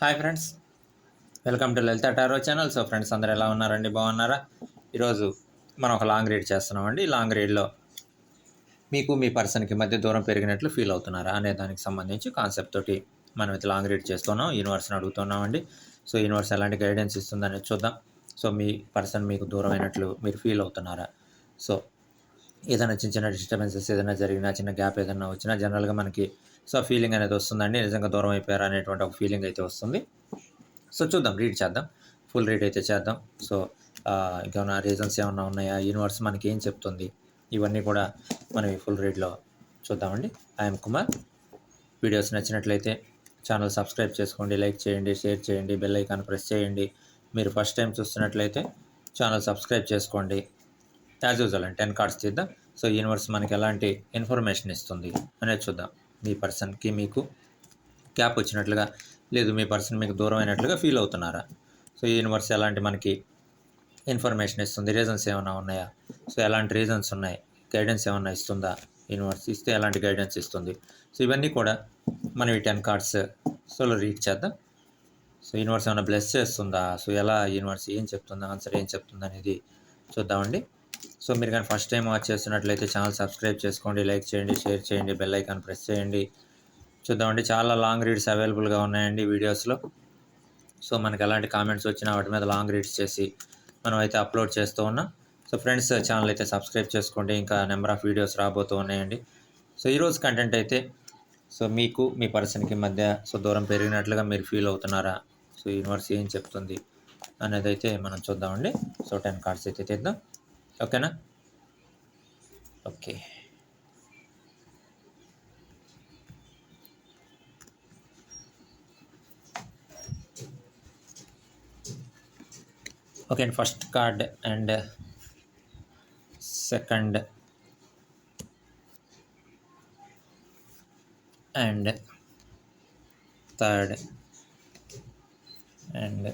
Hi friends welcome to Lalitha tarot channel so friends అందరు ఎలా ఉన్నారండి? బాగున్నారా? ఈరోజు మనం ఒక లాంగ్ రీడ్ చేస్తున్నామండి. లాంగ్ రీడ్లో మీకు మీ పర్సన్కి మధ్య దూరం పెరిగినట్లు ఫీల్ అవుతున్నారా అనే దానికి సంబంధించి కాన్సెప్ట్ తోటి మనం అయితే లాంగ్ రీడ్ చేస్తున్నాం. యూనివర్స్ని అడుగుతున్నామండి. సో యూనివర్స్ ఎలాంటి గైడెన్స్ ఇస్తుందనేది చూద్దాం. సో మీ పర్సన్ మీకు దూరం అయినట్లు మీరు ఫీల్ అవుతున్నారా? సో ఏదైనా చిన్న చిన్న డిస్టర్బెన్సెస్ ఏదైనా జరిగినా చిన్న గ్యాప్ ఏదైనా వచ్చినా జనరల్గా మనకి సో ఫీలింగ్ అనేది వస్తుందండి. నిజంగా దూరం అయిపోయారా అనేటువంటి ఒక ఫీలింగ్ అయితే వస్తుంది. సో చూద్దాం. రీడ్ చేద్దాం. ఫుల్ రీడ్ అయితే చేద్దాం. సో ఇంకేమైనా రీజన్స్ ఏమైనా ఉన్నాయా? యూనివర్స్ మనకి ఏం చెప్తుంది? ఇవన్నీ కూడా మనం ఈ ఫుల్ రీడ్లో చూద్దామండి. ఐఎమ్ కుమార్ వీడియోస్ నచ్చినట్లయితే ఛానల్ సబ్స్క్రైబ్ చేసుకోండి లైక్ చేయండి షేర్ చేయండి బెల్ ఐకాన్ ప్రెస్ చేయండి. మీరు ఫస్ట్ టైం చూస్తున్నట్లయితే ఛానల్ సబ్స్క్రైబ్ చేసుకోండి. యాజ్ యూజువల్ అండి టెన్ కార్డ్స్ తీద్దాం. సో యూనివర్స్ మనకి ఎలాంటి ఇన్ఫర్మేషన్ ఇస్తుంది అనేది చూద్దాం. మీ పర్సన్కి మీకు గ్యాప్ వచ్చినట్లుగా లేదు మీ పర్సన్ మీకు దూరం అయినట్లుగా ఫీల్ అవుతున్నారా? సో ఈ యూనివర్స్ ఎలాంటి మనకి ఇన్ఫర్మేషన్ ఇస్తుంది? రీజన్స్ ఏమైనా ఉన్నాయా? సో ఎలాంటి రీజన్స్ ఉన్నాయి? గైడెన్స్ ఏమైనా ఇస్తుందా? యూనివర్స్ ఇస్తే ఎలాంటి గైడెన్స్ ఇస్తుంది? సో ఇవన్నీ కూడా మనం ఈ టెన్ కార్డ్స్ సోలో రీడ్ చేద్దాం. సో యూనివర్స్ ఏమైనా బ్లెస్ చేస్తుందా? సో ఎలా యూనివర్స్ ఏం చెప్తుందా? ఆన్సర్ ఏం చెప్తుందా అనేది చూద్దామండి. సో మీరు కానీ ఫస్ట్ టైం వాచ్ చేస్తున్నట్లయితే ఛానల్ సబ్స్క్రైబ్ చేసుకోండి లైక్ చేయండి షేర్ చేయండి బెల్ ఐకాన్ ప్రెస్ చేయండి. చూద్దామండి చాలా లాంగ్ రీడ్స్ అవైలబుల్గా ఉన్నాయండి వీడియోస్లో. సో మనకి ఎలాంటి కామెంట్స్ వచ్చినా వాటి మీద లాంగ్ రీడ్స్ చేసి మనం అయితే అప్లోడ్ చేస్తూ ఉన్నాం. సో ఫ్రెండ్స్ ఛానల్ అయితే సబ్స్క్రైబ్ చేసుకోండి ఇంకా నెంబర్ ఆఫ్ వీడియోస్ రాబోతూ ఉన్నాయండి. సో ఈరోజు కంటెంట్ అయితే సో మీకు మీ పర్సన్కి మధ్య సో దూరం పెరిగినట్లుగా మీరు ఫీల్ అవుతున్నారా? సో యూనివర్స్ ఏం చెప్తుంది? అనేది అయితే మనం చూద్దామండి. సో టెన్ కార్డ్స్ అయితే తెద్దాం. ఓకేనా ఓకే ఓకే అండి first card and second and third and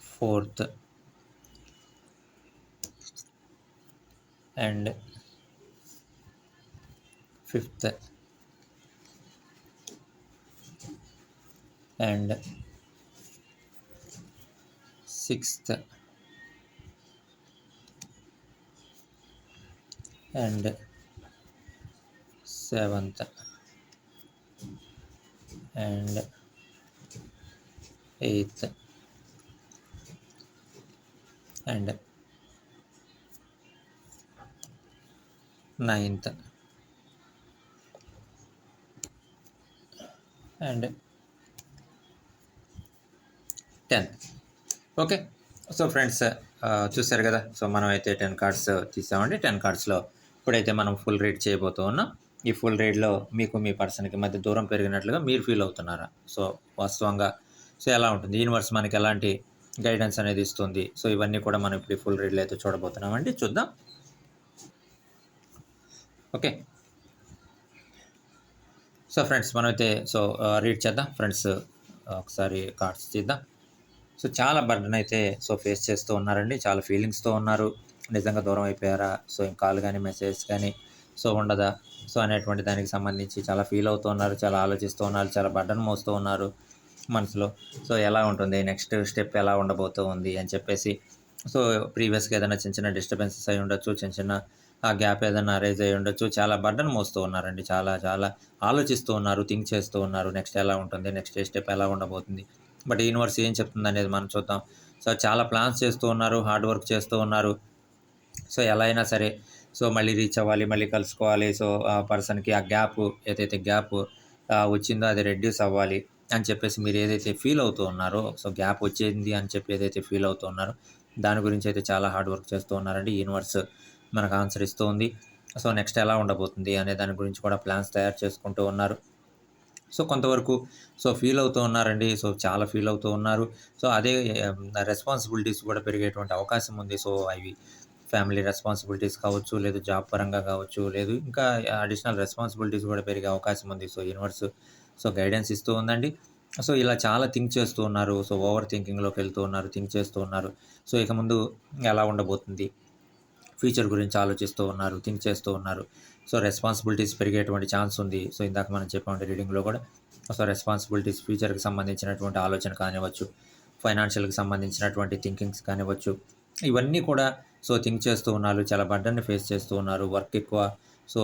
fourth and fifth. And sixth. And seventh. And eighth. And ninth. And tenth okay. So friends చూసారు కదా? సో మనం అయితే టెన్ కార్డ్స్ తీసామండి. Ten కార్డ్స్లో ఇప్పుడైతే మనం ఫుల్ రీడ్ చేయబోతూ ఉన్నాం. ఈ ఫుల్ రీడ్లో మీకు మీ పర్సన్కి మధ్య దూరం పెరిగినట్లుగా మీరు ఫీల్ అవుతున్నారా? సో వాస్తవంగా సో ఎలా ఉంటుంది? యూనివర్స్ మనకి ఎలాంటి గైడెన్స్ అనేది ఇస్తుంది? సో ఇవన్నీ కూడా మనం ఇప్పుడు ఫుల్ రీడ్లో అయితే చూడబోతున్నామండి. చూద్దాం. ఓకే. సో ఫ్రెండ్స్ మనమైతే సో రీడ్ చేద్దాం. ఫ్రెండ్స్ ఒకసారి కార్డ్స్ చేద్దాం సో చాలా బర్డన్ అయితే సో ఫేస్ చేస్తూ ఉన్నారండి. చాలా ఫీలింగ్స్తో ఉన్నారు. నిజంగా దూరం అయిపోయారా? సో కాల్ కానీ మెసేజ్ కానీ సో ఉండదా? సో అనేటువంటి దానికి సంబంధించి చాలా ఫీల్ అవుతూ ఉన్నారు. చాలా ఆలోచిస్తూ ఉన్నారు. చాలా బర్డన్ మోస్తూ ఉన్నారు మనసులో. సో ఎలా ఉంటుంది? నెక్స్ట్ స్టెప్ ఎలా ఉండబోతూ ఉంది? అని చెప్పేసి సో ప్రీవియస్గా ఏదైనా చిన్న చిన్న డిస్టర్బెన్సెస్ అయి ఉండొచ్చు. చిన్న చిన్న ఆ గ్యాప్ ఏదైనా అరేజ్ అయ్యి ఉండొచ్చు. చాలా బర్డన్ మోస్తూ ఉన్నారండి. చాలా చాలా ఆలోచిస్తూ ఉన్నారు థింక్ చేస్తూ ఉన్నారు. నెక్స్ట్ ఎలా ఉంటుంది? నెక్స్ట్ స్టెప్ ఎలా ఉండబోతుంది? బట్ యూనివర్స్ ఏం చెప్తుంది అనేది మనం చూద్దాం. సో చాలా ప్లాన్స్ చేస్తూ ఉన్నారు హార్డ్ వర్క్ చేస్తూ ఉన్నారు. సో ఎలా అయినా సరే సో మళ్ళీ రీచ్ అవ్వాలి మళ్ళీ కలుసుకోవాలి. సో ఆ పర్సన్కి ఆ గ్యాప్ ఏదైతే గ్యాప్ వచ్చిందో అది రెడ్యూస్ అవ్వాలి అని చెప్పేసి మీరు ఏదైతే ఫీల్ అవుతూ ఉన్నారో సో గ్యాప్ వచ్చింది అని చెప్పి ఏదైతే ఫీల్ అవుతూ ఉన్నారో దాని గురించి అయితే చాలా హార్డ్ వర్క్ చేస్తూ ఉన్నారండి యూనివర్స్ మనకు ఆన్సర్ ఇస్తూ ఉంది సో నెక్స్ట్ ఎలా ఉండబోతుంది అనే దాని గురించి కూడా ప్లాన్స్ తయారు చేసుకుంటూ ఉన్నారు. సో కొంతవరకు సో ఫీల్ అవుతూ ఉన్నారండి. సో చాలా ఫీల్ అవుతూ ఉన్నారు. సో అదే రెస్పాన్సిబిలిటీస్ కూడా పెరిగేటువంటి అవకాశం ఉంది. సో అవి ఫ్యామిలీ రెస్పాన్సిబిలిటీస్ కావచ్చు లేదు జాబ్ పరంగా కావచ్చు లేదు ఇంకా అడిషనల్ రెస్పాన్సిబిలిటీస్ కూడా పెరిగే అవకాశం ఉంది. సో యూనివర్స్ సో గైడెన్స్ ఇస్తూ ఉందండి. సో ఇలా చాలా థింక్ చేస్తూ ఉన్నారు. సో ఓవర్ థింకింగ్లోకి వెళ్తూ ఉన్నారు థింక్ చేస్తూ ఉన్నారు. సో ఇక ముందు ఎలా ఉండబోతుంది? ఫ్యూచర్ గురించి ఆలోచిస్తూ ఉన్నారు థింక్ చేస్తూ ఉన్నారు. సో రెస్పాన్సిబిలిటీస్ పెరిగేటువంటి ఛాన్స్ ఉంది. సో ఇందాక మనం చెప్పామంటే రీడింగ్లో కూడా. సో రెస్పాన్సిబిలిటీస్ ఫ్యూచర్కి సంబంధించినటువంటి ఆలోచన కానివ్వచ్చు ఫైనాన్షియల్కి సంబంధించినటువంటి థింకింగ్స్ కానివ్వచ్చు ఇవన్నీ కూడా సో థింక్ చేస్తూ ఉన్నారు. చాలా బర్డన్ని ఫేస్ చేస్తూ ఉన్నారు. వర్క్ ఎక్కువ సో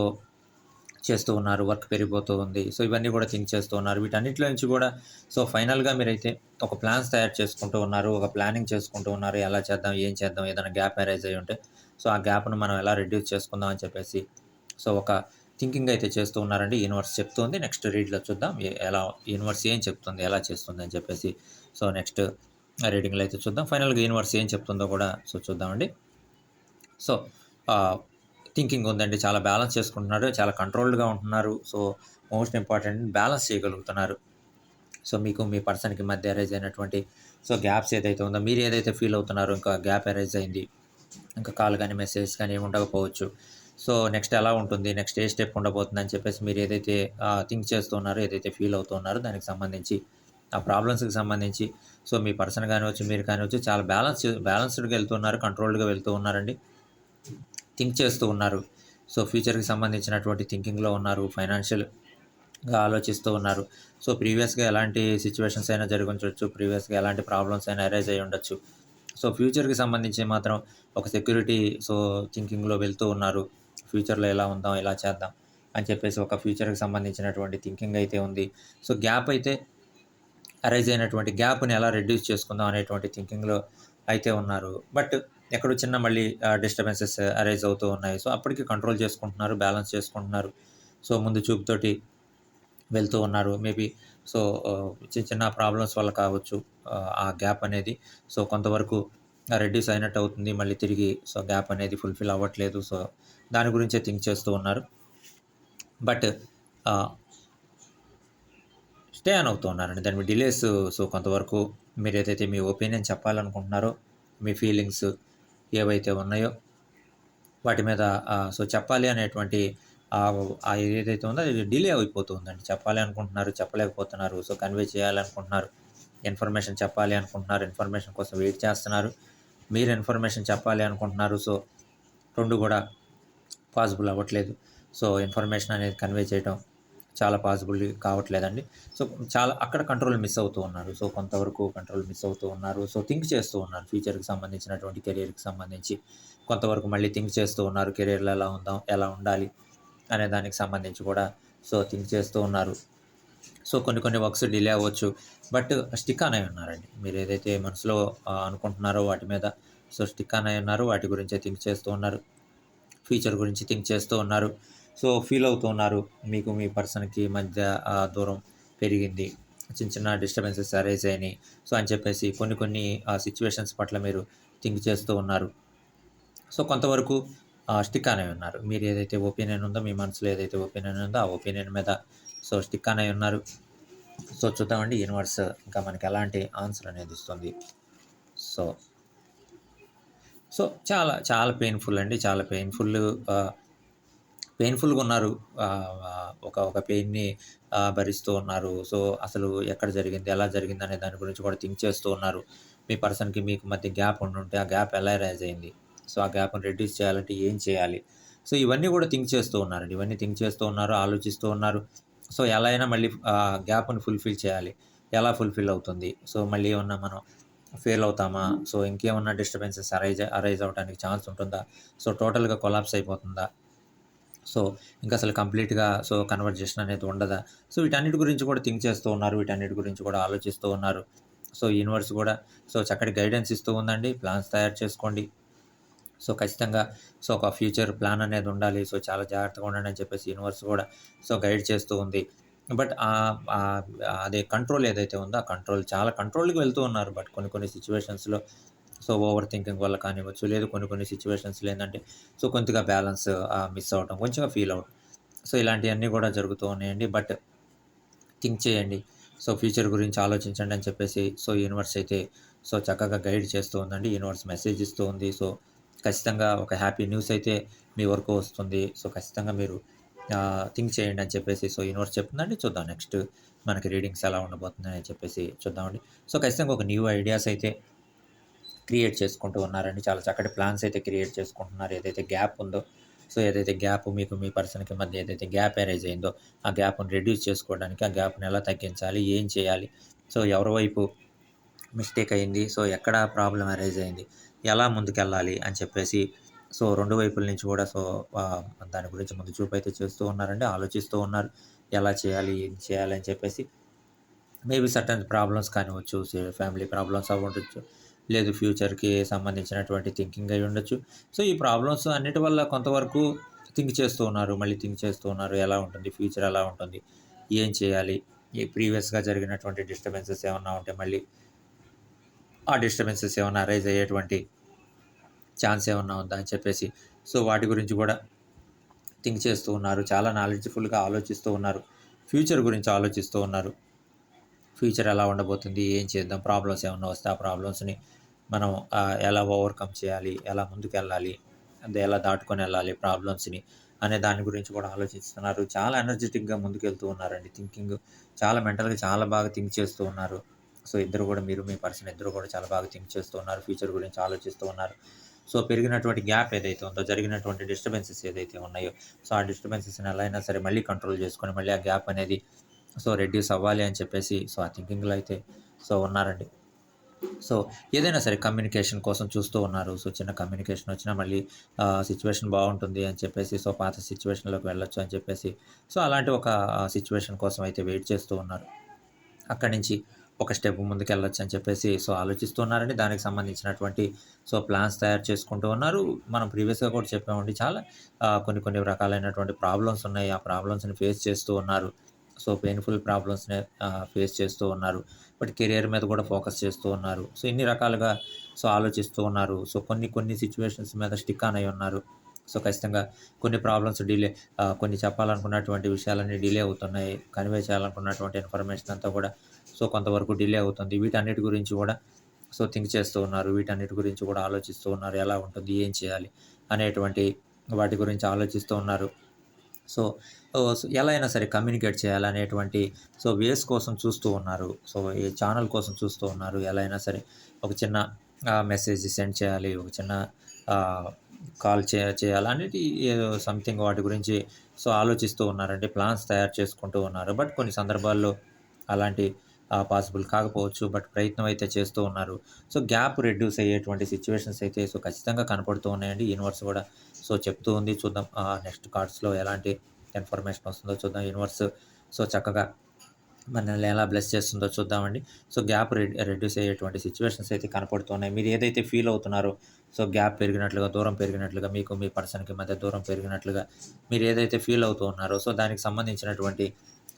చేస్తూ ఉన్నారు. వర్క్ పెరిగిపోతూ ఉంది. సో ఇవన్నీ కూడా థింక్ చేస్తూ ఉన్నారు. వీటన్నిటిలో నుంచి కూడా సో ఫైనల్గా మీరైతే ఒక ప్లాన్స్ తయారు చేసుకుంటూ ఉన్నారు. ఒక ప్లానింగ్ చేసుకుంటూ ఉన్నారు. ఎలా చేద్దాం ఏం చేద్దాం ఏదైనా గ్యాప్ అరైజ్ అయ్యి ఉంటే సో ఆ గ్యాప్ను మనం ఎలా రెడ్యూస్ చేసుకుందాం అని చెప్పేసి సో ఒక థింకింగ్ అయితే చేస్తూ ఉన్నారండి. యూనివర్స్ చెప్తుంది. నెక్స్ట్ రీడ్లో చూద్దాం. ఎలా యూనివర్స్ ఏం చెప్తుంది ఎలా చేస్తుంది అని చెప్పేసి సో నెక్స్ట్ రీడింగ్లో అయితే చూద్దాం. ఫైనల్గా యూనివర్స్ ఏం చెప్తుందో కూడా సో చూద్దామండి. సో థింకింగ్ ఉందండి. చాలా బ్యాలెన్స్ చేసుకుంటున్నారు. చాలా కంట్రోల్డ్గా ఉంటున్నారు. సో మోస్ట్ ఇంపార్టెంట్ బ్యాలెన్స్ చేయగలుగుతున్నారు. సో మీకు మీ పర్సన్కి మధ్య అరైజ్ అయినటువంటి సో గ్యాప్స్ ఏదైతే ఉందో మీరు ఏదైతే ఫీల్ అవుతున్నారో ఇంకా గ్యాప్ అరైజ్ అయింది. ఇంకా కాల్ కానీ మెసేజ్ కానీ ఏమి ఉండకపోవచ్చు. సో నెక్స్ట్ ఎలా ఉంటుంది. నెక్స్ట్ ఏ స్టెప్ ఉండబోతుంది అని చెప్పేసి మీరు ఏదైతే థింక్ చేస్తున్నారో ఏదైతే ఫీల్ అవుతున్నారో దానికి సంబంధించి ఆ ప్రాబ్లమ్స్కి సంబంధించి సో మీ పర్సన్ కానివచ్చు మీరు కానివచ్చు చాలా బ్యాలెన్స్ బ్యాలెన్స్డ్గా వెళ్తున్నారు కంట్రోల్డ్గా వెళ్తూ ఉన్నారండి. థింక్ చేస్తూ ఉన్నారు. సో ఫ్యూచర్కి సంబంధించినటువంటి థింకింగ్లో ఉన్నారు ఫైనాన్షియల్గా ఆలోచిస్తూ ఉన్నారు. సో ప్రీవియస్గా ఎలాంటి సిచ్యువేషన్స్ అయినా జరిగి ప్రీవియస్గా ఎలాంటి ప్రాబ్లమ్స్ అయినా అరైజ్ అయ్యి ఉండొచ్చు. సో ఫ్యూచర్కి సంబంధించి మాత్రం ఒక సెక్యూరిటీ సో థింకింగ్లో వెళ్తూ ఉన్నారు. ఫ్యూచర్లో ఎలా ఉందాం ఎలా చేద్దాం అని చెప్పేసి ఒక ఫ్యూచర్కి సంబంధించినటువంటి థింకింగ్ అయితే ఉంది. సో గ్యాప్ అయితే అరైజ్ అయినటువంటి గ్యాప్ని ఎలా రెడ్యూస్ చేసుకుందాం అనేటువంటి థింకింగ్లో అయితే ఉన్నారు. బట్ ఎక్కడో చిన్న మళ్ళీ డిస్టర్బెన్సెస్ అరైజ్ అవుతూ ఉన్నాయి. సో అప్పటికి కంట్రోల్ చేసుకుంటున్నారు బ్యాలెన్స్ చేసుకుంటున్నారు. సో ముందు చూపుతోటి వెళ్తూ ఉన్నారు. మేబీ సో చిన్న చిన్న ప్రాబ్లమ్స్ వల్ల కావచ్చు ఆ, గ్యాప్ అనేది. సో కొంతవరకు రెడ్యూస్ అయినట్టు అవుతుంది. మళ్ళీ తిరిగి సో గ్యాప్ అనేది ఫుల్ఫిల్ అవ్వట్లేదు. సో దాని గురించే థింక్ చేస్తూ ఉన్నారు. బట్ స్టే అని అవుతూ ఉన్నారండి. దాని మీ డిలేస్ సో కొంతవరకు మీరు ఏదైతే మీ ఒపీనియన్ చెప్పాలనుకుంటున్నారో మీ ఫీలింగ్స్ ఏవైతే ఉన్నాయో వాటి మీద సో చెప్పాలి అనేటువంటి ఏదైతే ఉందో అది డిలే అయిపోతుందండి. చెప్పాలి అనుకుంటున్నారు చెప్పలేకపోతున్నారు. సో కన్వే చేయాలనుకుంటున్నారు ఇన్ఫర్మేషన్ చెప్పాలి అనుకుంటున్నారు. ఇన్ఫర్మేషన్ కోసం వెయిట్ చేస్తున్నారు. మీరు ఇన్ఫర్మేషన్ చెప్పాలి అనుకుంటున్నారు. సో రెండు కూడా పాసిబుల్ అవ్వట్లేదు. సో ఇన్ఫర్మేషన్ అనేది కన్వే చేయడం చాలా పాసిబుల్ కావట్లేదండి. సో చాలా అక్కడ కంట్రోల్ మిస్ అవుతూ ఉన్నారు. సో కొంతవరకు కంట్రోల్ మిస్ అవుతూ ఉన్నారు. సో థింక్ చేస్తూ ఉన్నారు. ఫ్యూచర్కి సంబంధించినటువంటి కెరీర్కి సంబంధించి కొంతవరకు మళ్ళీ థింక్ చేస్తూ ఉన్నారు. కెరీర్లో ఎలా ఉందాం ఎలా ఉండాలి అనే దానికి సంబంధించి కూడా సో థింక్ చేస్తూ ఉన్నారు. సో కొన్ని కొన్ని వర్క్స్ డిలే అవ్వచ్చు. బట్ స్టిక్ అనే ఉన్నారండి. మీరు ఏదైతే మనసులో అనుకుంటున్నారో వాటి మీద సో స్టిక్ అనే ఉన్నారు. వాటి గురించే థింక్ చేస్తూ ఉన్నారు. ఫ్యూచర్ గురించి థింక్ చేస్తూ ఉన్నారు. సో ఫీల్ అవుతూ ఉన్నారు. మీకు మీ పర్సన్కి మధ్య దూరం పెరిగింది. చిన్న చిన్న డిస్టర్బెన్సెస్ అరైజ్ అయినాయి. సో అని చెప్పేసి కొన్ని కొన్ని సిచ్యువేషన్స్ పట్ల మీరు థింక్ చేస్తూ ఉన్నారు. సో కొంతవరకు స్టిక్ అనే ఉన్నారు. మీరు ఏదైతే ఒపీనియన్ ఉందో మీ మనసులో ఏదైతే ఒపీనియన్ ఉందో ఆ ఒపీనియన్ మీద సో స్టిక్ అనే ఉన్నారు. సో చూద్దామండి యూనివర్స్ ఇంకా మనకి ఎలాంటి ఆన్సర్ అనేది ఇస్తుంది. సో సో చాలా చాలా పెయిన్ఫుల్ అండి. చాలా పెయిన్ఫుల్ పెయిన్ఫుల్గా ఉన్నారు. ఒక ఒక పెయిన్ని భరిస్తూ ఉన్నారు. సో అసలు ఎక్కడ జరిగింది ఎలా జరిగింది అనే దాని గురించి కూడా థింక్ చేస్తూ ఉన్నారు. మీ పర్సన్కి మీకు మధ్య గ్యాప్ ఉండుంటే ఆ గ్యాప్ ఎలా రైజ్ అయింది? సో ఆ గ్యాప్ని రెడ్యూస్ చేయాలంటే ఏం చేయాలి? సో ఇవన్నీ కూడా థింక్ చేస్తూ ఉన్నారండి. ఇవన్నీ థింక్ చేస్తూ ఉన్నారు ఆలోచిస్తూ ఉన్నారు. సో ఎలా అయినా మళ్ళీ ఆ గ్యాప్ని ఫుల్ఫిల్ చేయాలి. ఎలా ఫుల్ఫిల్ అవుతుంది? సో మళ్ళీ ఏమన్నా మనం ఫెయిల్ అవుతామా? సో ఇంకేమన్నా డిస్టర్బెన్సెస్ అరైజ్ అరైజ్ అవడానికి ఛాన్స్ ఉంటుందా? సో టోటల్గా కొలాప్స్ అయిపోతుందా? సో ఇంకా అసలు కంప్లీట్గా సో కన్వర్జేషన్ అనేది ఉండదా? సో వీటన్నిటి గురించి కూడా థింక్ చేస్తూ ఉన్నారు. వీటన్నిటి గురించి కూడా ఆలోచిస్తూ ఉన్నారు. సో యూనివర్స్ కూడా సో చక్కటి గైడెన్స్ ఇస్తూ ఉందండి. ప్లాన్స్ తయారు చేసుకోండి. సో ఖచ్చితంగా సో ఒక ఫ్యూచర్ ప్లాన్ అనేది ఉండాలి. సో చాలా జాగ్రత్తగా ఉండండి అని చెప్పేసి యూనివర్స్ కూడా సో గైడ్ చేస్తూ ఉంది. బట్ అదే కంట్రోల్ ఏదైతే ఉందో ఆ కంట్రోల్ చాలా కంట్రోల్కి వెళ్తూ ఉన్నారు. బట్ కొన్ని కొన్ని సిచ్యువేషన్స్లో సో ఓవర్ థింకింగ్ వల్ల కానివ్వచ్చు లేదు కొన్ని కొన్ని సిచ్యువేషన్స్లో ఏంటంటే సో కొద్దిగా బ్యాలెన్స్ మిస్ అవటం కొంచెంగా ఫీల్ అవడం సో ఇలాంటివన్నీ కూడా జరుగుతూ ఉన్నాయండి. బట్ థింక్ చేయండి. సో ఫ్యూచర్ గురించి ఆలోచించండి అని చెప్పేసి సో యూనివర్స్ అయితే సో చక్కగా గైడ్ చేస్తూ ఉందండి. యూనివర్స్ మెసేజ్ ఇస్తూ ఉంది. సో ఖచ్చితంగా ఒక హ్యాపీ న్యూస్ అయితే మీ వరకు వస్తుంది. సో ఖచ్చితంగా మీరు థింక్ చేయండి అని చెప్పేసి సో యూనివర్స్ చెప్తుందండి. చూద్దాం నెక్స్ట్ మనకి రీడింగ్స్ ఎలా ఉండబోతుంది అని చెప్పేసి చూద్దామండి. సో ఖచ్చితంగా ఒక న్యూ ఐడియాస్ అయితే క్రియేట్ చేసుకుంటూ ఉన్నారండి. చాలా చక్కటి ప్లాన్స్ అయితే క్రియేట్ చేసుకుంటున్నారు. ఏదైతే గ్యాప్ ఉందో సో ఏదైతే గ్యాప్ మీకు మీ పర్సన్కి మధ్య ఏదైతే గ్యాప్ అరేజ్ అయిందో ఆ గ్యాప్ని రెడ్యూస్ చేసుకోవడానికి ఆ గ్యాప్ని ఎలా తగ్గించాలి ఏం చేయాలి సో ఎవరి వైపు మిస్టేక్ అయింది సో ఎక్కడ ప్రాబ్లం అరేజ్ అయింది ఎలా ముందుకెళ్ళాలి అని చెప్పేసి సో రెండు వైపుల నుంచి కూడా సో దాని గురించి ముందు చూపు అయితే చేస్తూ ఉన్నారండి ఆలోచిస్తూ ఉన్నారు. ఎలా చేయాలి ఏం చేయాలి అని చెప్పేసి మేబీ సర్టన్ ప్రాబ్లమ్స్ కానివచ్చు ఫ్యామిలీ ప్రాబ్లమ్స్ అవి ఉండొచ్చు లేదు ఫ్యూచర్కి సంబంధించినటువంటి థింకింగ్ అయి ఉండొచ్చు. సో ఈ ప్రాబ్లమ్స్ అన్నిటి వల్ల కొంతవరకు థింక్ చేస్తూ ఉన్నారు మళ్ళీ థింక్ చేస్తూ ఉన్నారు ఎలా ఉంటుంది ఫ్యూచర్ ఎలా ఉంటుంది ఏం చేయాలి ఈ ప్రీవియస్గా జరిగినటువంటి డిస్టర్బెన్సెస్ ఏమన్నా ఉంటే మళ్ళీ ఆ డిస్టర్బెన్సెస్ ఏమైనా అరైజ్ అయ్యేటువంటి ఛాన్స్ ఏమన్నా ఉందా అని చెప్పేసి. సో వాటి గురించి కూడా థింక్ చేస్తూ ఉన్నారు. చాలా నాలెడ్జ్ఫుల్గా ఆలోచిస్తూ ఉన్నారు. ఫ్యూచర్ గురించి ఆలోచిస్తూ ఉన్నారు. ఫ్యూచర్ ఎలా ఉండబోతుంది? ఏం చేద్దాం? ప్రాబ్లమ్స్ ఏమన్నా వస్తే ఆ ప్రాబ్లమ్స్ని మనం ఎలా ఓవర్కమ్ చేయాలి? ఎలా ముందుకు వెళ్ళాలి అంటే ఎలా దాటుకొని వెళ్ళాలి ప్రాబ్లమ్స్ని అనే దాని గురించి కూడా ఆలోచిస్తున్నారు. చాలా ఎనర్జెటిక్గా ముందుకెళ్తూ ఉన్నారండి థింకింగ్ చాలా మెంటల్గా చాలా బాగా థింక్ చేస్తూ ఉన్నారు. సో ఇద్దరు కూడా మీరు మీ పర్సన్ ఇద్దరు కూడా చాలా బాగా థింక్ చేస్తూ ఉన్నారు ఫ్యూచర్ గురించి ఆలోచిస్తూ ఉన్నారు. సో పెరిగినటువంటి గ్యాప్ ఏదైతే ఉందో జరిగినటువంటి డిస్టర్బెన్సెస్ ఏదైతే ఉన్నాయో సో ఆ డిస్టర్బెన్సెస్ని ఎలా అయినా సరే మళ్ళీ కంట్రోల్ చేసుకొని మళ్ళీ ఆ గ్యాప్ అనేది సో రెడ్యూస్ అవ్వాలి అని చెప్పేసి సో ఆ థింకింగ్లో అయితే సో ఉన్నారండి. సో ఏదైనా సరే కమ్యూనికేషన్ కోసం చూస్తూ ఉన్నారు. సో చిన్న కమ్యూనికేషన్ వచ్చినా మళ్ళీ సిచ్యువేషన్ బాగుంటుంది అని చెప్పేసి సో పాత సిచ్యువేషన్లోకి వెళ్ళొచ్చు అని చెప్పేసి సో అలాంటి ఒక సిచ్యువేషన్ కోసం అయితే వెయిట్ చేస్తూ ఉన్నారు. అక్కడి నుంచి ఒక స్టెప్ ముందుకు వెళ్ళొచ్చు అని చెప్పేసి సో ఆలోచిస్తూ ఉన్నారండి దానికి సంబంధించినటువంటి సో ప్లాన్స్ తయారు చేసుకుంటూ ఉన్నారు. మనం ప్రీవియస్గా కూడా చెప్పామండి చాలా కొన్ని కొన్ని రకాలైనటువంటి ప్రాబ్లమ్స్ ఉన్నాయి. ఆ ప్రాబ్లమ్స్ని ఫేస్ చేస్తూ ఉన్నారు. సో పెయిన్ఫుల్ ప్రాబ్లమ్స్ని ఫేస్ చేస్తూ ఉన్నారు. బట్ కెరియర్ మీద కూడా ఫోకస్ చేస్తూ ఉన్నారు. సో ఇన్ని రకాలుగా సో ఆలోచిస్తూ ఉన్నారు. సో కొన్ని కొన్ని సిచ్యువేషన్స్ మీద స్టిక్ ఆన్ అయి ఉన్నారు. సో ఖచ్చితంగా కొన్ని ప్రాబ్లమ్స్ డిలే కొన్ని చెప్పాలనుకున్నటువంటి విషయాలన్నీ డిలే అవుతున్నాయి. కన్వే చేయాలనుకున్నటువంటి ఇన్ఫర్మేషన్ అంతా కూడా సో కొంతవరకు డిలే అవుతుంది. వీటన్నిటి గురించి కూడా సో థింక్ చేస్తూ ఉన్నారు. వీటన్నిటి గురించి కూడా ఆలోచిస్తూ ఉన్నారు. ఎలా ఉంటుంది? ఏం చేయాలి? అనేటువంటి వాటి గురించి ఆలోచిస్తూ ఉన్నారు. సో ఎలా అయినా సరే కమ్యూనికేట్ చేయాలనేటువంటి సో వేస్ కోసం చూస్తూ ఉన్నారు. సో ఈ ఛానల్ కోసం చూస్తూ ఉన్నారు. ఎలా అయినా సరే ఒక చిన్న మెసేజ్ సెండ్ చేయాలి. ఒక చిన్న కాల్ చే చేయాలి అనేది ఏదో సంథింగ్ వాటి గురించి సో ఆలోచిస్తూ ఉన్నారంటే ప్లాన్స్ తయారు చేసుకుంటూ ఉన్నారు. బట్ కొన్ని సందర్భాల్లో అలాంటి పాసిబుల్ కాకపోవచ్చు బట్ ప్రయత్నం అయితే చేస్తూ ఉన్నారు. సో గ్యాప్ రెడ్యూస్ అయ్యేటువంటి సిచ్యువేషన్స్ అయితే సో ఖచ్చితంగా కనపడుతూ ఉన్నాయండి. యూనివర్స్ కూడా సో చెప్తూ ఉంది. చూద్దాం నెక్స్ట్ కార్డ్స్లో ఎలాంటి ఇన్ఫర్మేషన్ వస్తుందో చూద్దాం. యూనివర్స్ సో చక్కగా మనల్ని ఎలా బ్లెస్ చేస్తుందో చూద్దామండి. సో గ్యాప్ రెడ్యూస్ అయ్యేటువంటి సిచ్యువేషన్స్ అయితే కనపడుతున్నాయి మీరు ఏదైతే ఫీల్ అవుతున్నారో సో గ్యాప్ పెరిగినట్లుగా దూరం పెరిగినట్లుగా మీకు మీ పర్సన్కి మధ్య దూరం పెరిగినట్లుగా మీరు ఏదైతే ఫీల్ అవుతూ ఉన్నారో సో దానికి సంబంధించినటువంటి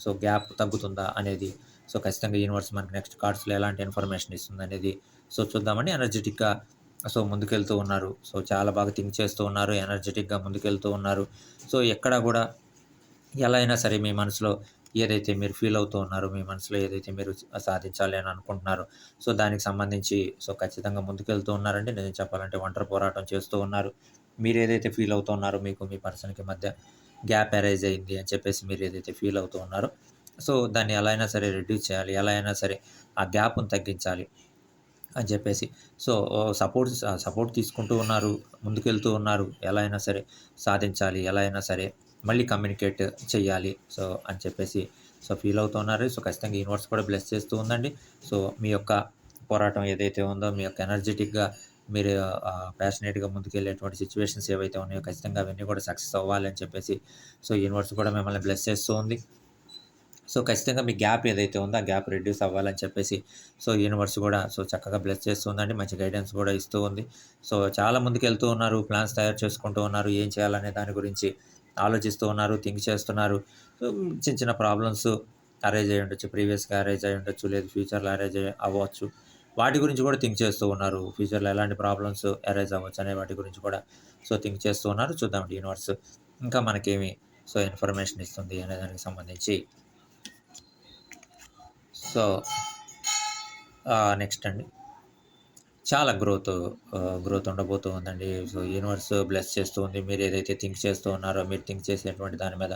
సో గ్యాప్ తగ్గుతుందా అనేది సో ఖచ్చితంగా యూనివర్స్ మనకి నెక్స్ట్ కార్డ్స్లో ఎలాంటి ఇన్ఫర్మేషన్ ఇస్తుంది అనేది సో చూద్దామండి. ఎనర్జెటిక్గా సో ముందుకెళ్తూ ఉన్నారు. సో చాలా బాగా థింక్ చేస్తూ ఉన్నారు ఎనర్జెటిక్గా ముందుకెళ్తూ ఉన్నారు. సో ఎక్కడ కూడా ఎలా అయినా సరే మీ మనసులో ఏదైతే మీరు ఫీల్ అవుతూ ఉన్నారో మీ మనసులో ఏదైతే మీరు సాధించాలి అని అనుకుంటున్నారో సో దానికి సంబంధించి సో ఖచ్చితంగా ముందుకెళ్తూ ఉన్నారండి. నేను చెప్పాలంటే ఒంటరి పోరాటం చేస్తూ ఉన్నారు. మీరు ఏదైతే ఫీల్ అవుతూ ఉన్నారో మీకు మీ పర్సన్కి మధ్య గ్యాప్ అరైజ్ అయింది అని చెప్పేసి మీరు ఏదైతే ఫీల్ అవుతూ ఉన్నారో సో దాన్ని ఎలా అయినా సరే రెడ్యూస్ చేయాలి ఎలా అయినా సరే ఆ గ్యాప్ను తగ్గించాలి అని చెప్పేసి. సో సపోర్ట్ సపోర్ట్ తీసుకుంటూ ఉన్నారు ముందుకెళ్తూ ఉన్నారు ఎలా అయినా సరే సాధించాలి ఎలా అయినా సరే మళ్ళీ కమ్యూనికేట్ చేయాలి సో అని చెప్పేసి. సో ఫీల్ అవుతున్నారు సో ఖచ్చితంగా యూనివర్స్ కూడా బ్లెస్ చేస్తూ ఉందండి. సో మీ యొక్క పోరాటం ఏదైతే ఉందో మీ యొక్క ఎనర్జెటిక్గా మీరు ప్యాషనేట్గా ముందుకెళ్ళేటువంటి సిచ్యువేషన్స్ ఏవైతే ఉన్నాయో ఖచ్చితంగా అవన్నీ కూడా సక్సెస్ అవ్వాలి అని చెప్పేసి. సో యూనివర్స్ కూడా మిమ్మల్ని బ్లెస్ చేస్తూ ఉంది. సో ఖచ్చితంగా మీ గ్యాప్ ఏదైతే ఉందో ఆ గ్యాప్ రెడ్యూస్ అవ్వాలని చెప్పేసి సో యూనివర్స్ కూడా సో చక్కగా బ్లెస్ చేస్తుందండి మంచి గైడెన్స్ కూడా ఇస్తూ ఉంది. సో చాలా ముందుకు వెళ్తూ ఉన్నారు ప్లాన్స్ తయారు చేసుకుంటూ ఉన్నారు ఏం చేయాలనే దాని గురించి ఆలోచిస్తూ ఉన్నారు థింక్ చేస్తున్నారు. సో చిన్న చిన్న ప్రాబ్లమ్స్ అరేంజ్ అయ్యి ఉండొచ్చు ప్రీవియస్గా అరేంజ్ అయ్యి ఉండొచ్చు లేదు ఫ్యూచర్లో అరేంజ్ అవ్వచ్చు. వాటి గురించి కూడా థింక్ చేస్తూ ఉన్నారు. ఫ్యూచర్లో ఎలాంటి ప్రాబ్లమ్స్ అరేంజ్ అవ్వచ్చు అనే వాటి గురించి కూడా సో థింక్ చేస్తూ ఉన్నారు. చూద్దాం యూనివర్స్. ఇంకా మనకేమి సో ఇన్ఫర్మేషన్ ఇస్తుంది అనే దానికి సంబంధించి సో నెక్స్ట్ అండి. చాలా గ్రోత్ గ్రోత్ ఉండబోతూ ఉందండి. సో యూనివర్స్ బ్లెస్ చేస్తూ ఉంది. మీరు ఏదైతే థింక్ చేస్తూ ఉన్నారో మీరు థింక్ చేసేటువంటి దాని మీద.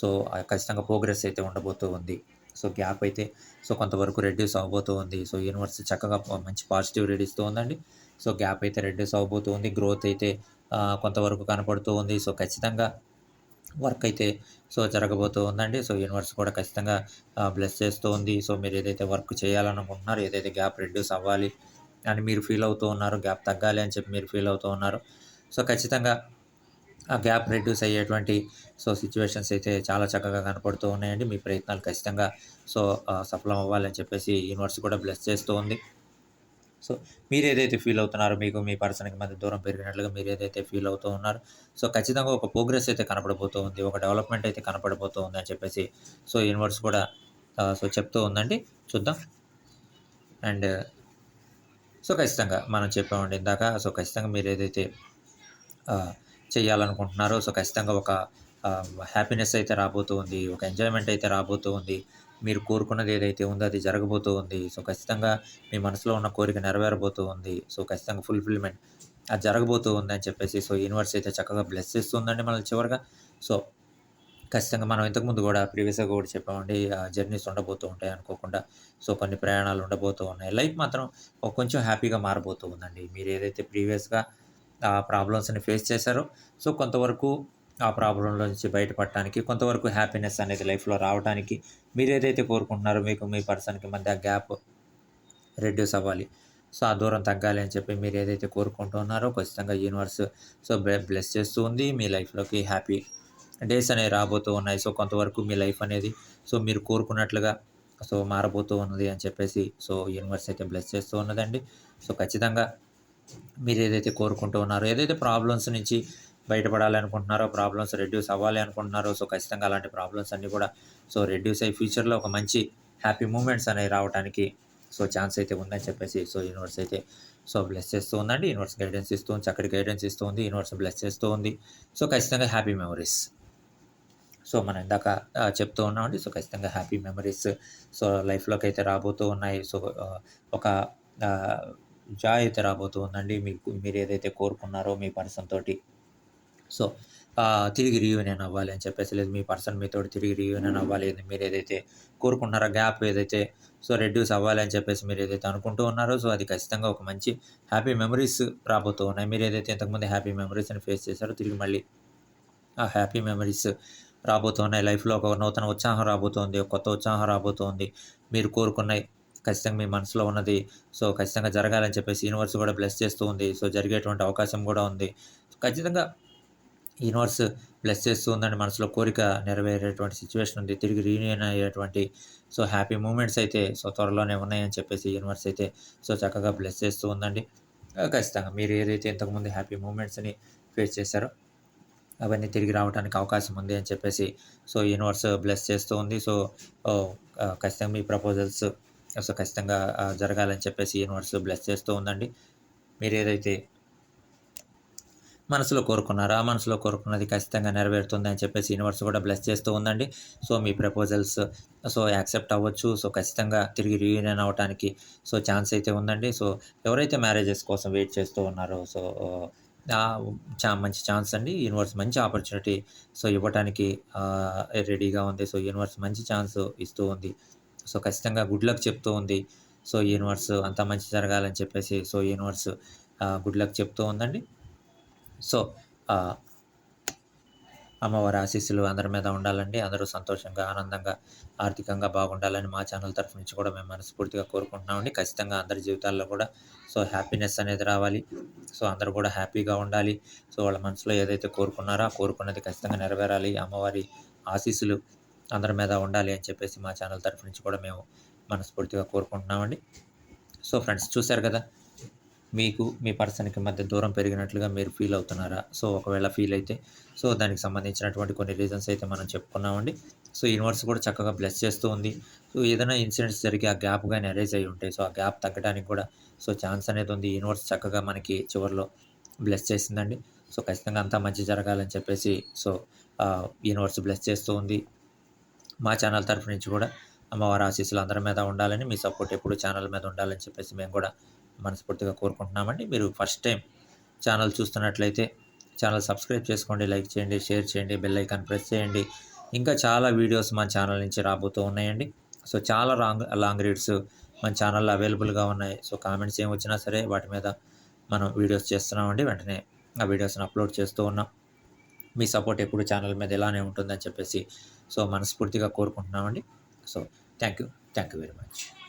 సో ఖచ్చితంగా ప్రోగ్రెస్ అయితే ఉండబోతూ ఉంది. సో గ్యాప్ అయితే సో కొంతవరకు రెడ్యూస్ అవ్వబోతూ ఉంది. సో యూనివర్స్ చక్కగా మంచి పాజిటివ్ రెడీస్తూ ఉందండి. సో గ్యాప్ అయితే రెడ్యూస్ అవ్వబోతూ ఉంది. గ్రోత్ అయితే కొంతవరకు కనపడుతూ ఉంది. సో ఖచ్చితంగా వర్క్ అయితే సో జరగబోతూ ఉందండి. సో యూనివర్స్ కూడా ఖచ్చితంగా బ్లెస్ చేస్తూ ఉంది. సో మీరు ఏదైతే వర్క్ చేయాలనుకుంటున్నారో ఏదైతే గ్యాప్ రెడ్యూస్ అవ్వాలి అని మీరు ఫీల్ అవుతూ ఉన్నారు గ్యాప్ తగ్గాలి అని చెప్పి మీరు ఫీల్ అవుతూ ఉన్నారు సో ఖచ్చితంగా ఆ గ్యాప్ రెడ్యూస్ అయ్యేటువంటి సో సిచ్యువేషన్స్ అయితే చాలా చక్కగా కనపడుతూ ఉన్నాయండి. మీ ప్రయత్నాలు ఖచ్చితంగా సో సఫలం అవ్వాలని చెప్పేసి యూనివర్స్ కూడా బ్లెస్ చేస్తూ ఉంది. సో మీరు ఏదైతే ఫీల్ అవుతున్నారో మీకు మీ పర్సన్కి మధ్య దూరం పెరిగినట్లుగా మీరు ఏదైతే ఫీల్ అవుతూ ఉన్నారో సో ఖచ్చితంగా ఒక ప్రోగ్రెస్ అయితే కనపడబోతూ ఉంది ఒక డెవలప్మెంట్ అయితే కనపడబోతూ ఉంది అని చెప్పేసి సో యూనివర్స్ కూడా సో చెప్తూ ఉందండి. చూద్దాం. అండ్ సో ఖచ్చితంగా మనం చెప్పామండి ఇందాక సో ఖచ్చితంగా మీరు ఏదైతే చేయాలనుకుంటున్నారో సో ఖచ్చితంగా ఒక హ్యాపీనెస్ అయితే రాబోతూ ఉంది ఒక ఎంజాయ్మెంట్ అయితే రాబోతూ ఉంది మీరు కోరుకున్నది ఏదైతే ఉందో అది జరగబోతూ ఉంది. సో ఖచ్చితంగా మీ మనసులో ఉన్న కోరిక నెరవేరబోతూ ఉంది. సో ఖచ్చితంగా ఫుల్ఫిల్మెంట్ అది జరగబోతూ ఉంది అని చెప్పేసి సో యూనివర్స్ అయితే చక్కగా బ్లెస్ చేస్తుందండి మనల్ని చివరిగా. సో ఖచ్చితంగా మనం ఇంతకుముందు కూడా ప్రీవియస్గా కూడా చెప్పామండి జర్నీస్ ఉండబోతూ ఉంటాయి అనుకోకుండా. సో కొన్ని ప్రయాణాలు ఉండబోతూ ఉన్నాయి. లైఫ్ మాత్రం కొంచెం హ్యాపీగా మారబోతూ ఉందండి. మీరు ఏదైతే ప్రీవియస్గా ఆ ప్రాబ్లమ్స్ని ఫేస్ చేశారో సో కొంతవరకు ఆ ప్రాబ్లంలో నుంచి బయటపడటానికి కొంతవరకు హ్యాపీనెస్ అనేది లైఫ్లో రావడానికి మీరు ఏదైతే కోరుకుంటున్నారో మీకు మీ పర్సన్కి మధ్య గ్యాప్ రెడ్యూస్ అవ్వాలి. సో ఆ దూరం తగ్గాలి అని చెప్పి మీరు ఏదైతే కోరుకుంటున్నారో ఖచ్చితంగా యూనివర్స్ సో బ్లెస్ చేస్తూ ఉంది. మీ లైఫ్లోకి హ్యాపీ డేస్ అనేవి రాబోతూ ఉన్నాయి. సో కొంతవరకు మీ లైఫ్ అనేది సో మీరు కోరుకున్నట్లుగా సో మారబోతూ ఉన్నది అని చెప్పేసి సో యూనివర్స్ అయితే బ్లెస్ చేస్తూ ఉన్నదండి. సో ఖచ్చితంగా మీరు ఏదైతే కోరుకుంటూ ఉన్నారో ఏదైతే ప్రాబ్లమ్స్ నుంచి బయటపడాలి అనుకుంటున్నారో ప్రాబ్లమ్స్ రెడ్యూస్ అవ్వాలి అనుకుంటున్నారో సో ఖచ్చితంగా అలాంటి ప్రాబ్లమ్స్ అన్నీ కూడా సో రెడ్యూస్ అయ్యి ఫ్యూచర్లో ఒక మంచి హ్యాపీ మూమెంట్స్ అనేవి రావడానికి సో ఛాన్స్ అయితే ఉందని చెప్పేసి సో యూనివర్స్ అయితే సో బ్లెస్ చేస్తూ ఉందండి. యూనివర్స్ గైడెన్స్ ఇస్తూ ఉంది చక్కటి గైడెన్స్ ఇస్తూ ఉంది యూనివర్స్ బ్లెస్ చేస్తూ ఉంది. సో ఖచ్చితంగా హ్యాపీ మెమరీస్ సో మనం ఇందాక చెప్తూ ఉన్నామండి సో ఖచ్చితంగా హ్యాపీ మెమరీస్ సో లైఫ్లోకి అయితే రాబోతూ ఉన్నాయి. సో ఒక జాయ్ అయితే రాబోతూ ఉందండి. మీకు మీరు ఏదైతే కోరుకున్నారో మీ పర్సన్ తోటి సో తిరిగి రీయూనియన్ అవ్వాలి అని చెప్పేసి లేదు మీ పర్సన్ మీతో తిరిగి రీయూనియన్ అవ్వాలి అని మీరు ఏదైతే కోరుకున్నారో గ్యాప్ ఏదైతే సో రెడ్యూస్ అవ్వాలి అని చెప్పేసి మీరు ఏదైతే అనుకుంటూ ఉన్నారో సో అది ఖచ్చితంగా ఒక మంచి హ్యాపీ మెమరీస్ రాబోతూ ఉన్నాయి. మీరు ఏదైతే ఇంతకుముందు హ్యాపీ మెమరీస్ని ఫేస్ చేశారో తిరిగి మళ్ళీ ఆ హ్యాపీ మెమరీస్ రాబోతున్నాయి లైఫ్లో ఒక నూతన ఉత్సాహం రాబోతోంది ఒక కొత్త ఉత్సాహం రాబోతోంది. మీరు కోరుకున్నాయి ఖచ్చితంగా మీ మనసులో ఉన్నది. సో ఖచ్చితంగా జరగాలని చెప్పేసి యూనివర్స్ కూడా బ్లెస్ చేస్తూ ఉంది. సో జరిగేటువంటి అవకాశం కూడా ఉంది. ఖచ్చితంగా యూనివర్స్ బ్లెస్ చేస్తూ ఉందండి మనసులో కోరిక నెరవేరేటువంటి సిచ్యువేషన్ ఉంది. తిరిగి రీయూనియన్ అయ్యేటువంటి సో హ్యాపీ మూమెంట్స్ అయితే సో త్వరలోనే ఉన్నాయని చెప్పేసి యూనివర్స్ అయితే సో చక్కగా బ్లెస్ చేస్తూ ఉందండి. ఖచ్చితంగా మీరు ఏదైతే ఇంతకుముందు హ్యాపీ మూమెంట్స్ని ఫేస్ చేశారో అవన్నీ తిరిగి రావడానికి అవకాశం ఉంది అని చెప్పేసి సో యూనివర్స్ బ్లెస్ చేస్తూ ఉంది. సో ఖచ్చితంగా మీ ప్రపోజల్స్ సో ఖచ్చితంగా జరగాలని చెప్పేసి యూనివర్స్ బ్లెస్ చేస్తూ ఉందండి. మీరు ఏదైతే మనసులో కోరుకున్నారు? ఆ మనసులో కోరుకున్నది ఖచ్చితంగా నెరవేరుతుంది అని చెప్పేసి యూనివర్స్ కూడా బ్లెస్ చేస్తూ ఉందండి. సో మీ ప్రపోజల్స్ సో యాక్సెప్ట్ అవ్వచ్చు. సో ఖచ్చితంగా తిరిగి రీయూనియన్ అవ్వడానికి సో ఛాన్స్ అయితే ఉందండి. సో ఎవరైతే మ్యారేజెస్ కోసం వెయిట్ చేస్తూ ఉన్నారో సో చా మంచి ఛాన్స్ అండి. యూనివర్స్ మంచి ఆపర్చునిటీ సో ఇవ్వడానికి రెడీగా ఉంది. సో యూనివర్స్ మంచి ఛాన్స్ ఇస్తూ ఉంది. సో ఖచ్చితంగా గుడ్ లక్ చెప్తూ ఉంది. సో యూనివర్స్ అంతా మంచి జరగాలని చెప్పేసి సో యూనివర్స్ గుడ్ లక్ చెప్తూ ఉందండి. సో అమ్మవారి ఆశీస్సులు అందరి మీద ఉండాలండి. అందరూ సంతోషంగా ఆనందంగా ఆర్థికంగా బాగుండాలని మా ఛానల్ తరఫు నుంచి కూడా మేము మనస్ఫూర్తిగా కోరుకుంటున్నామండి ఖచ్చితంగా అందరి జీవితాల్లో కూడా సో హ్యాపీనెస్ అనేది రావాలి. సో అందరూ కూడా హ్యాపీగా ఉండాలి. సో వాళ్ళ మనసులో ఏదైతే కోరుకున్నారో ఆ కోరుకున్నది ఖచ్చితంగా నెరవేరాలి. అమ్మవారి ఆశీస్సులు అందరి మీద ఉండాలి అని చెప్పేసి మా ఛానల్ తరఫు నుంచి కూడా మేము మనస్ఫూర్తిగా కోరుకుంటున్నామండి సో ఫ్రెండ్స్ చూశారు కదా మీకు మీ పర్సన్కి మధ్య దూరం పెరిగినట్లుగా మీరు ఫీల్ అవుతున్నారా? సో ఒకవేళ ఫీల్ అయితే సో దానికి సంబంధించినటువంటి కొన్ని రీజన్స్ అయితే మనం చెప్పుకున్నామండి. సో యూనివర్స్ కూడా చక్కగా బ్లెస్ చేస్తూ ఉంది. సో ఏదైనా ఇన్సిడెంట్స్ జరిగి ఆ గ్యాప్ కానీ అరేజ్ అయి ఉంటాయి సో ఆ గ్యాప్ తగ్గడానికి కూడా సో ఛాన్స్ అనేది ఉంది. యూనివర్స్ చక్కగా మనకి చివరిలో బ్లెస్ చేసిందండి. సో ఖచ్చితంగా అంతా మంచి జరగాలని చెప్పేసి సో యూనివర్స్ బ్లెస్ చేస్తూ ఉంది. మా ఛానల్ తరఫు నుంచి కూడా అమ్మవారి ఆశీస్సులు అందరి మీద ఉండాలని మీ సపోర్ట్ ఎప్పుడు ఛానల్ మీద ఉండాలని చెప్పేసి మేము కూడా మనస్ఫూర్తిగా కోరుకుంటున్నామండి. మీరు ఫస్ట్ టైం ఛానల్ చూస్తున్నట్లయితే ఛానల్ సబ్స్క్రైబ్ చేసుకోండి లైక్ చేయండి షేర్ చేయండి బెల్ ఐకాన్ ప్రెస్ చేయండి. ఇంకా చాలా వీడియోస్ మన ఛానల్ నుంచి రాబోతూ ఉన్నాయండి. సో చాలా రాంగ్ లాంగ్ రీడ్స్ మన ఛానల్లో అవైలబుల్గా ఉన్నాయి. సో కామెంట్స్ ఏం వచ్చినా సరే వాటి మీద మనం వీడియోస్ చేస్తున్నామండి. వెంటనే ఆ వీడియోస్ని అప్లోడ్ చేస్తూ ఉన్నాం. మీ సపోర్ట్ ఎప్పుడు ఛానల్ మీద ఇలానే ఉంటుందని చెప్పేసి సో మనస్ఫూర్తిగా కోరుకుంటున్నామండి. So thank you thank you very much